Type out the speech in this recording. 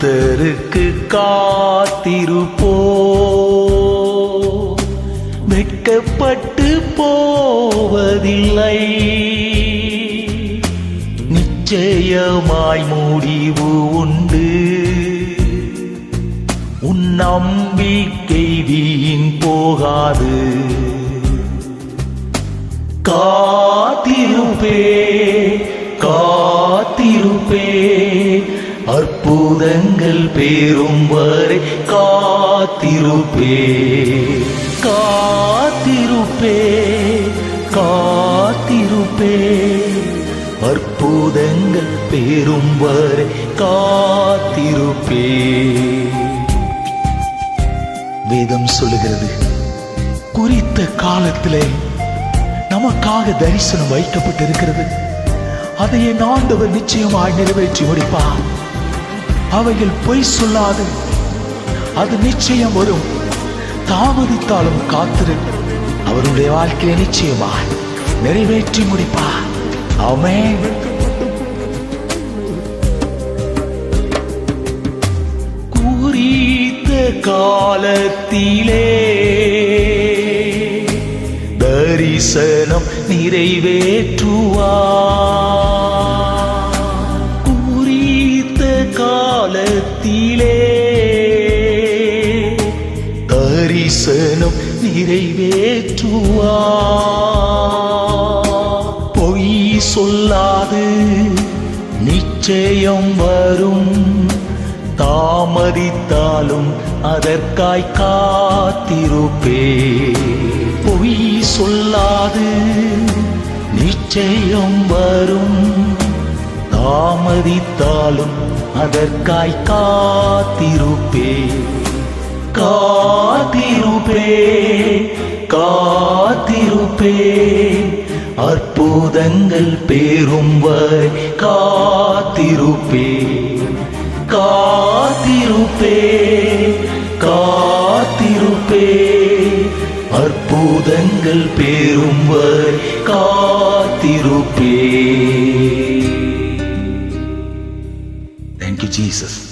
கர்த்தருக்கு காத்திருப்போ. வெட்கப்பட்டு போவதில்லை. நிச்சயமாய் முடிவு உண்டு. உன் நம்பிக்கை வீண் போகாது. காத்திருப்பே காத்திருப்பே அற்புதங்கள் பேரும் வரை காத்திருப்பே காத்திருப்பே காத்திருப்பே. அற்புதங்கள் பேரும் வரை காத்திருப்பே. வேதம் சொல்லுகிறது குறித்த காலத்திலே நமக்காக தரிசனம் வைக்கப்பட்டிருக்கிறது. அதை என் ஆண்டவர் நிச்சயமாய் நிறைவேற்றி முடிப்பார். அவைகள் பொய் சொல்லாது. அது நிச்சயம் வரும். தாமதித்தாலும் காத்திரு. அவருடைய வாழ்க்கையை நிச்சயமா நிறைவேற்றி முடிப்பா. அவமே குறித்த காலத்திலே தரிசனம் நிறைவேற்றுவா காலத்திலே தரிசனம் நிறைவேற்றுவா. பொய் சொல்லாது நிச்சயம் வரும். தாமதித்தாலும் அதற்காய் காத்திருப்பே. பொய் சொல்லாது நிச்சயம் வரும். தாமதித்தாலும் அதற்காய் காத்திருப்பே. காத்திருப்பே. காத்திருப்பே. அற்புதங்கள் பேரும் வரை காத்திருப்பே. காத்திருப்பே. காத்திருப்பே. அற்புதங்கள் பேரும் வரை காத்திருப்பே. Jesus.